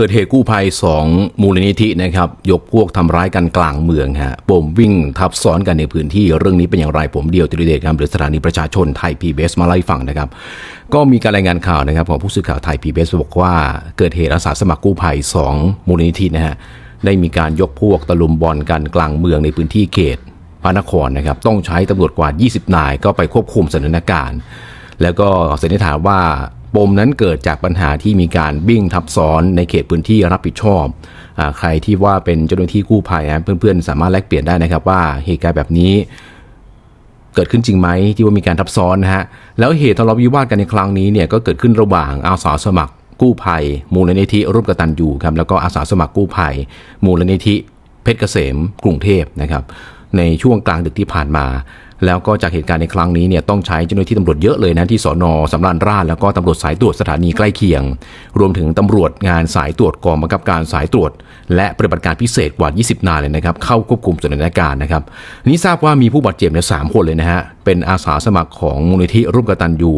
กิดเหตุกู้ภัย 2 มูลนิธินะครับ ยกพวกทำร้ายกันกลางเมืองฮะปมวิ่งทับซ้อนกันในพื้นที่ เรื่องนี้เป็นอย่างไรผมเดียวติริเดชครับหรือสถานีประชาชนไทยพีบีเอสมาไล่ฟังนะครับ ก็มีการรายงานข่าวนะครับของผู้สื่อข่าวไทยพีบีเอสบอกว่าเกิดเหตุอาสาสมัครกู้ภัย 2 มูลนิธินะฮะได้มีการยกพวกตะลุมบอลกันกลางเมืองในพื้นที่เขตพระนครนะครับต้องใช้ตำรวจกว่า 20 นายก็ไปควบคุมสถานการณ์ แล้วก็สันนิษฐานว่า ปมนั้นเกิดจากปัญหาที่มีการบิ้งทับซ้อนในเขตพื้นที่รับผิดชอบอใครที่ว่าเป็นเจ้าหน้าที่กู้ภัยนะเพื่อนๆ สามารถแลกเปลี่ยนได้นะครับว่าเหตุการณ์แบบนี้เกิดขึ้นจริงไหมที่ว่ามีการทับซ้อนนะฮะแล้วเหตุทะเลาะวิวาทกันในครั้งนี้เนี่ยก็เกิดขึ้นระหว่างอาสาสมัครกู้ภัย มูลนิธิร่วมกตันยูครับแล้วก็อาสาสมัครกู้ภัย มูลนิธิเพชรเกษมกรุงเทพนะครับในช่วงกลางดึกที่ผ่านมา แล้วก็จากเหตุการณ์ในครั้งนี้เนี่ยต้องใช้เจ้าหน้าที่ตำรวจเยอะเลยนะที่สอนอสำราญราชแล้วก็ตำรวจสายตรวจสถานีใกล้เคียง รวมถึงตำรวจงานสายตรวจกองบังคับการสายตรวจ และปฏิบัติการพิเศษกว่า 20 นายเลยนะครับเข้าควบคุมสถานการณ์นะครับนี่ทราบว่ามีผู้บาดเจ็บเนี่ยสามคนเลยนะฮะเป็นอาสาสมัครของมูลนิธิร่วมกตันยู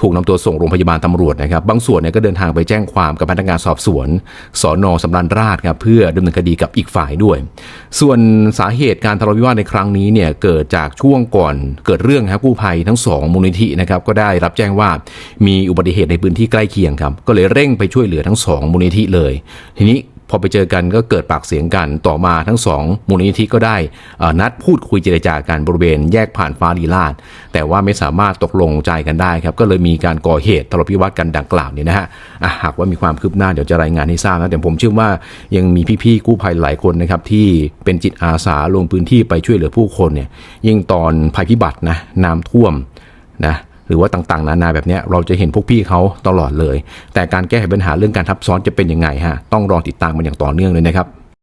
ถูกนำตัวส่งโรงพยาบาลตำรวจนะครับบางส่วนเนี่ยก็เดินทางไปแจ้งความกับพนักงานสอบสวนสอนอสำราญราชครับเพื่อดำเนินคดีกับอีกฝ่ายด้วย ส่วนสาเหตุการทะเลาะวิวาทในครั้งนี้เนี่ยเกิดจากช่วงกอนเกิดเรื่องครับกู้ภัยทั้งสองมูลนิธินะครับก็ได้รับแจ้งว่ามีอุบัติเหตุในพื้นที่ใกล้เคียงครับก็เลยเร่งไปช่วยเหลือทั้งสองมูลนิธิเลย ทีนี้ พอไปเจอกันก็เกิดปากเสียงกันต่อมาทั้งสองมูลนิธิก็ได้นัดพูดคุยเจรจากันบริเวณแยกผ่านฟ้าลีลาดแต่ว่าไม่สามารถตกลงใจกันได้ครับก็เลยมีการก่อเหตุทะเลาะวิวาทกันดังกล่าวเนี่ยนะฮะอะหากว่ามีความคืบหน้าเดี๋ยวจะรายงานให้ทราบนะแต่ผมเชื่อว่ายังมีพี่ๆกู้ภัยหลายคนนะครับที่เป็นจิตอาสาลงพื้นที่ไปช่วยเหลือผู้คนเนี่ยยิ่งตอนภัยพิบัตินะน้ำท่วมนะ หรือว่าต่างๆ นานาแบบนี้เราจะเห็นพวกพี่เขาตลอดเลย แต่การแก้ไขปัญหาเรื่องการทับซ้อนจะเป็นยังไงฮะต้องรอติดตามมันอย่างต่อเนื่องเลยนะครับ